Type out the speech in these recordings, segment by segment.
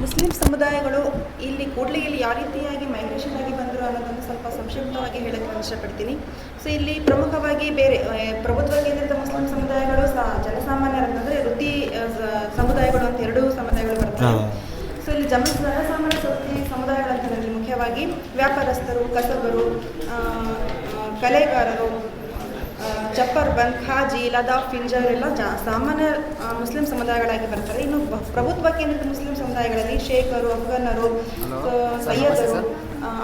Muslim ಸಮುದಾಯಗಳು ಇಲ್ಲಿ ಕೂಡ್ಲಿಗಿಲ್ಲಿ ಯಾವ ರೀತಿಯಾಗಿ ಮೈಗ್ರೇಷನ್ ಆಗಿ ಬಂದರು ಅನ್ನೋದನ್ನು ಸ್ವಲ್ಪ ಸಂಕ್ಷಿಪ್ತವಾಗಿ ಹೇಳಕ್ಕೆ ನಾನು ಇಷ್ಟಪಡ್ತೀನಿ ಸೊ ಇಲ್ಲಿ ಪ್ರಮುಖವಾಗಿ ಬೇರೆ ಪ್ರಭುತ್ವ ಕೇಂದ್ರಿತ ಮುಸ್ಲಿಂ ಸಮುದಾಯಗಳು ಸಹ ಜನಸಾಮಾನ್ಯರಂತಂದರೆ ವೃತ್ತಿ ಸಮುದಾಯಗಳು ಅಂತ ಎರಡೂ ಸಮುದಾಯಗಳು ಬರ್ತವೆ. ಸೊ ಇಲ್ಲಿ ಜನ ಜನಸಾಮಾನ್ಯ ವೃತ್ತಿ ಸಮುದಾಯಗಳಂತಂದರೆ ಮುಖ್ಯವಾಗಿ ವ್ಯಾಪಾರಸ್ಥರು ಕಸಬರು ಕಲೆಗಾರರು ಆ, ಚಪ್ಪರ್ ಬಂದ್ ಖಾಜಿ ಲದಾಫ್ ಫಿಂಜರ್ ಎಲ್ಲ ಜಾ ಸಾಮಾನ್ಯ ಮುಸ್ಲಿಂ ಸಮುದಾಯಗಳಾಗಿ ಬರ್ತಾರೆ. ಇನ್ನು ಪ್ರಭುತ್ವ ಕೇಂದ್ರಿತ ಮುಸ್ಲಿಂ ಸಮುದಾಯಗಳಲ್ಲಿ ಶೇಖರು ಅಫ್ಘನ್ನರು ಆ,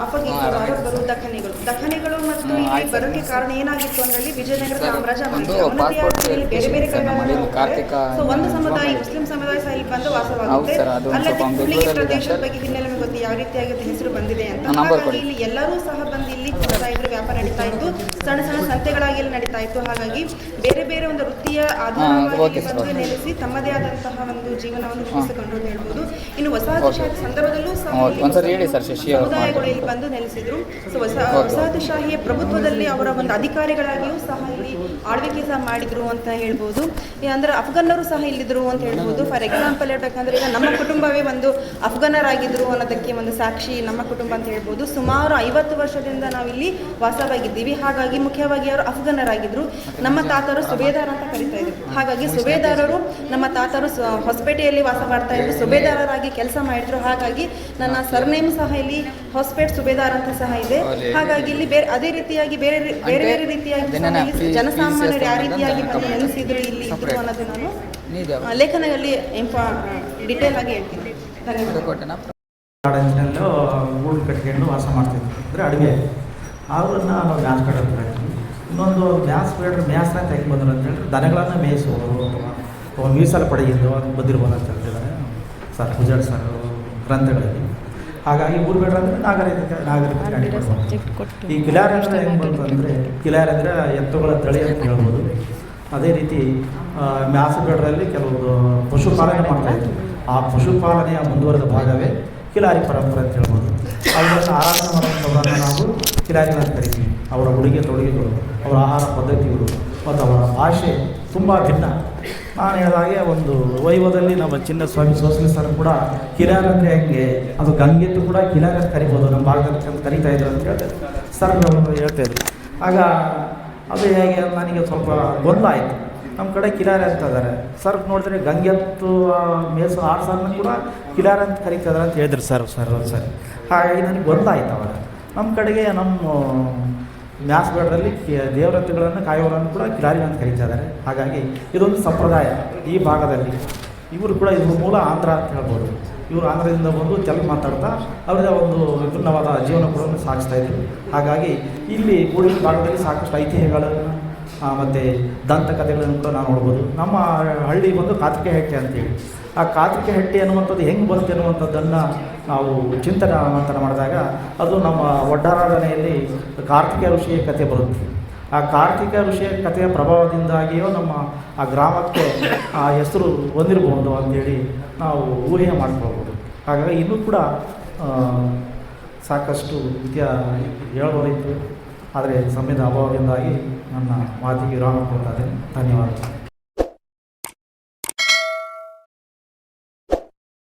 ಅಫಗೀಸರು ದಖನಿಗಳು. ದಖನಿಗಳು ಮತ್ತು ಇಲ್ಲಿ ಬರೋಕ್ಕೆ ಕಾರಣ ಏನಾಗಿತ್ತು ಅಂದ್ರೆ ವಿಜಯನಗರ ಸಾಮ್ರಾಜ್ಯ ಬೇರೆ ಬೇರೆ ಸೊ ಒಂದು ಸಮುದಾಯ ಮುಸ್ಲಿಂ ಸಮುದಾಯ ಸಹ ಇಲ್ಲಿ ಬಂದು ವಾಸವಾಗುತ್ತೆ. ಅಲ್ಲದೆ ಸ್ವಲ್ಪ ಪ್ರದೇಶದ ಬಗ್ಗೆ ಹಿನ್ನೆಲೆ ನಮಗೆ ಗೊತ್ತು ಯಾವ ರೀತಿಯಾಗಿ ಹೆಸರು ಬಂದಿದೆ ಅಂತ. ಹಾಗಾಗಿ ಇಲ್ಲಿ ಎಲ್ಲರೂ ಸಹ ಬಂದು ಇಲ್ಲಿ ಕೊಡ್ತಾ ಇದ್ರು ವ್ಯಾಪಾರ ನಡೀತಾ ಇತ್ತು. ಸಣ್ಣ ಸಣ್ಣ ಸಂತೆಗಳಾಗಿ ಇಲ್ಲಿ ನಡೀತಾ ಇತ್ತು. ಹಾಗಾಗಿ ಬೇರೆ ಬೇರೆ ಒಂದು ವೃತ್ತಿಯ ಆಧಾರವಾಗಿ ಬಂದು ನೆಲೆಸಿ ತಮ್ಮದೇ ಆದಂತಹ ಒಂದು ಜೀವನವನ್ನು ರೂಪಿಸಿಕೊಂಡ್ರು ಅಂತ ಹೇಳ್ಬೋದು. ಇನ್ನು ವಸಾಹತುಶಾಹಿ ಸಂದರ್ಭದಲ್ಲೂ ಸಹ ಸಮುದಾಯಗಳು ಇಲ್ಲಿ ಬಂದು ನೆಲೆಸಿದ್ರು. ಸೊ ಹೊಸ ವಸಾಹತುಶಾಹಿಯ ಪ್ರಭುತ್ವದಲ್ಲಿ ಅವರ ಒಂದು ಅಧಿಕಾರಿಗಳಾಗಿಯೂ ಸಹ ಇಲ್ಲಿ ಆಳ್ವಿಕೆ ಸಹ ಮಾಡಿದ್ರು ಅಂತ ಹೇಳ್ಬೋದು. ಅಂದ್ರೆ ಅಫ್ಘನ್ನರು ಸಹ ಇಲ್ಲಿದ್ರು ಅಂತ ಹೇಳ್ಬೋದು. ಫಾರ್ ಎಕ್ಸಾಂಪಲ್ ಹೇಳ್ಬೇಕಂದ್ರೆ ಈಗ ನಮ್ಮ ಕುಟುಂಬವೇ ಒಂದು ಅಫ್ಘನ್ನರಾಗಿದ್ರು ಅನ್ನೋದಕ್ಕೆ ಒಂದು ಸಾಕ್ಷಿ ನಮ್ಮ ಕುಟುಂಬ ಅಂತ ಹೇಳ್ಬೋದು. ಸುಮಾರು ಐವತ್ತು ವರ್ಷದಿಂದ ನಾವಿಲ್ಲಿ ವಾಸವಾಗಿದ್ದೀವಿ. ಹಾಗಾಗಿ ಮುಖ್ಯವಾಗಿ ಅವರು ಅಫ್ಘನ್ನರಾಗಿದ್ರು ನಮ್ಮ ತಾತರು ಸುಬೇದಾರ್ ಅಂತ ಕರಿತಾ ಇದ್ರು. ಹಾಗಾಗಿ ಸುಬೇದಾರರು ನಮ್ಮ ತಾತರು ಹೊಸಪೇಟೆಯಲ್ಲಿ ವಾಸ ಮಾಡ್ತಾ ಇದ್ರು. ಸುಬೇದಾರರಾಗಿ ಕೆಲಸ ಮಾಡಿದ್ರು. ಹಾಗಾಗಿ ನನ್ನ ಸರ್ನೇಮ್ ಸಹ ಇಲ್ಲಿ ಹೊಸಪೇಟ್ ಸುಬೇದಾರ್ ಅಂತ ಸಹ ಇದೆ. ಹಾಗಾಗಿ ಇಲ್ಲಿ ಬೇರೆ ಅದೇ ರೀತಿಯಾಗಿ ಬೇರೆ ಬೇರೆ ಬೇರೆ ರೀತಿಯಾಗಿ ಜನಸಾಮಾನ್ಯರು ಯಾವ ರೀತಿಯಾಗಿ ನೆಲೆಸಿದ್ರು ಇಲ್ಲಿ ಇದ್ರು. ಅನ್ನೋದು ನಾನು ಲೇಖನದಲ್ಲಿ ಡಿಟೇಲ್ ಆಗಿ ಹೇಳ್ತೀನಿ. ಧನ್ಯವಾದ. ಕೊಟ್ಟೆನಾ ಕಾಡಂಚಿನಲ್ಲೂ ಗೂಡು ಕಟ್ಕೊಂಡು ವಾಸ ಮಾಡ್ತಿದ್ವಿ ಅಂದರೆ ಅಡುಗೆ. ಅವ್ರನ್ನ ನಾವು ಮ್ಯಾಸ್ ಕಟ್ಟೋದು ಇನ್ನೊಂದು ಮ್ಯಾಸ್ ಬೇಡ್ರೆ ಮ್ಯಾಸ್ನ ತೆಗೆ ಬಂದ್ರು ಅಂತ ಹೇಳಿದ್ರೆ ದನಗಳನ್ನು ಮೇಯಿಸುವವರು ಅಥವಾ ಮೀಸಲು ಪಡೆಯಿದ್ದು ಅದು ಬಂದಿರ್ಬೋದು ಅಂತ ಹೇಳ್ತಿದ್ದಾರೆ. ಸರ್ ಪೂಜಾರಿ ಸರ್ ಗ್ರಂಥಗಳಲ್ಲಿ. ಹಾಗಾಗಿ ಊರು ಬೇಡ ಅಂದರೆ ನಾಗರಿಕತೆ ನಾಗರಿಕತೆ ಕೊಡ್ಬೋದು ಈ ಕಿಲಾರಿ ಅಂತ ಹೆಂಗೆ ಬಂತು ಅಂದರೆ ಕಿಲಾರಿ ಅಂದರೆ ಎತ್ತುಗಳ ತಳಿ ಅಂತ ಹೇಳ್ಬೋದು. ಅದೇ ರೀತಿ ಮ್ಯಾಸಬೇಡ್ರಲ್ಲಿ ಕೆಲವೊಂದು ಪಶುಪಾಲನೆ ಮಾಡ್ತಾಯಿದ್ರು ಆ ಪಶುಪಾಲನೆಯ ಮುಂದುವರೆದ ಭಾಗವೇ ಕಿಲಾರಿ ಪರಂಪರೆ ಅಂತ ಹೇಳ್ಬೋದು. ಅವುಗಳನ್ನು ಆರಾಧನೆ ಮಾಡುವಂಥವರನ್ನು ನಾವು ಕಿಲಾರಿನ ಅಂತ ಕರಿತೀವಿ. ಅವರ ಉಡುಗೆ ತೊಡುಗೆಗಳು ಅವರ ಆಹಾರ ಪದ್ಧತಿಗಳು ಮತ್ತು ಅವರ ಭಾಷೆ ತುಂಬ ಭಿನ್ನ. ನಾನು ಹೇಳಿದಾಗೆ ಒಂದು ವೈಭವದಲ್ಲಿ ನಮ್ಮ ಚಿನ್ನ ಸ್ವಾಮಿ ಸೋಸಲಿ ಸರ್ ಕೂಡ ಕಿರಾರ್ ಹೆಂಗೆ ಅದು ಗಂಗೆತ್ತು ಕೂಡ ಕಿಲಾರಿ ಅಂತ ಕರಿಬೋದು, ನಮ್ಮ ಭಾಗದಲ್ಲಿ ಅಂತ ಕರಿತಾ ಇದ್ರು ಅಂತ ಹೇಳ್ತಾರೆ. ಸರ್ ಹೇಳ್ತಾ ಇದ್ರು. ಆಗ ಅದು ಹೇಗೆ ನನಗೆ ಸ್ವಲ್ಪ ಗೊಂದಲ ಆಯಿತು ನಮ್ಮ ಕಡೆ ಕಿಲಾರೆ ಅಂತ ಇದ್ದಾರೆ. ಸರ್ ನೋಡಿದ್ರೆ ಗಂಗೆತ್ತು ಮೇಸು ಆರು ಸರ್ನ ಕೂಡ ಕಿಲಾರೆ ಅಂತ ಕರೀತಾ ಇದ್ದಾರೆ ಅಂತ ಹೇಳಿದ್ರು ಸರ್ ಸರ್ ಸರ್. ಹಾಗಾಗಿ ನನಗೆ ಗೊಂದಲ ಆಯ್ತು ಅವಾಗ ನಮ್ಮ ಕಡೆಗೆ ನಮ್ಮ ಮ್ಯಾಸ್ಬೇಡರಲ್ಲಿ ದೇವರತ್ವಗಳನ್ನು ಕಾಯೋರನ್ನು ಕೂಡ ಕಿಲಾರಿ ಅಂತ ಕರೀತಾ ಇದ್ದಾರೆ ಹಾಗಾಗಿ ಇದೊಂದು ಸಂಪ್ರದಾಯ ಈ ಭಾಗದಲ್ಲಿ. ಇವರು ಕೂಡ ಇದ್ರ ಮೂಲ ಆಂಧ್ರ ಅಂತ ಹೇಳ್ಬೋದು. ಇವರು ಆಂಧ್ರದಿಂದ ಬಂದು ತೆಲುಗು ಮಾತಾಡ್ತಾ ಅವರದೇ ಒಂದು ವಿಭಿನ್ನವಾದ ಜೀವನ ಕೂಡ ಸಾಗಿಸ್ತಾ ಇದ್ರು. ಹಾಗಾಗಿ ಇಲ್ಲಿ ಕೂಡಿನ ಭಾಗದಲ್ಲಿ ಸಾಕಷ್ಟು ಐತಿಹ್ಯಗಳನ್ನು ಮತ್ತು ದಂತಕಥೆಗಳನ್ನು ಕೂಡ ನಾವು ನೋಡ್ಬೋದು. ನಮ್ಮ ಹಳ್ಳಿ ಬಂದು ಕಾತ್ರಿಕೆ ಹೆಟ್ಟೆ ಅಂತೇಳಿ. ಆ ಕಾತ್ರಿಕೆ ಹೆಟ್ಟೆ ಅನ್ನುವಂಥದ್ದು ಹೆಂಗೆ ಬಂತು ಅನ್ನುವಂಥದ್ದನ್ನು ನಾವು ಚಿಂತನೆ ಮಂಥನ ಮಾಡಿದಾಗ ಅದು ನಮ್ಮ ಒಡ್ಡಾರಾಧನೆಯಲ್ಲಿ ಕಾರ್ತಿಕ ಋಷಿಯ ಕಥೆ ಬರುತ್ತೆ. ಆ ಕಾರ್ತಿಕ ಋಷಿಯ ಕಥೆಯ ಪ್ರಭಾವದಿಂದಾಗಿಯೋ ನಮ್ಮ ಆ ಗ್ರಾಮಕ್ಕೆ ಆ ಹೆಸರು ಬಂದಿರಬಹುದು ಅಂತೇಳಿ ನಾವು ಊಹೆ ಮಾಡ್ಕೊಳ್ಬೋದು. ಹಾಗಾಗಿ ಇನ್ನೂ ಕೂಡ ಸಾಕಷ್ಟು ವಿದ್ಯಾ ಹೇಳ್ಬೋದಿತ್ತು ಆದರೆ ಸಮಯದ ಅಭಾವದಿಂದಾಗಿ ನನ್ನ ಮಾತಿಗೆ ವಿರಾಮ ಕೊಡ್ತಾ ಇದ್ದೇನೆ. ಧನ್ಯವಾದ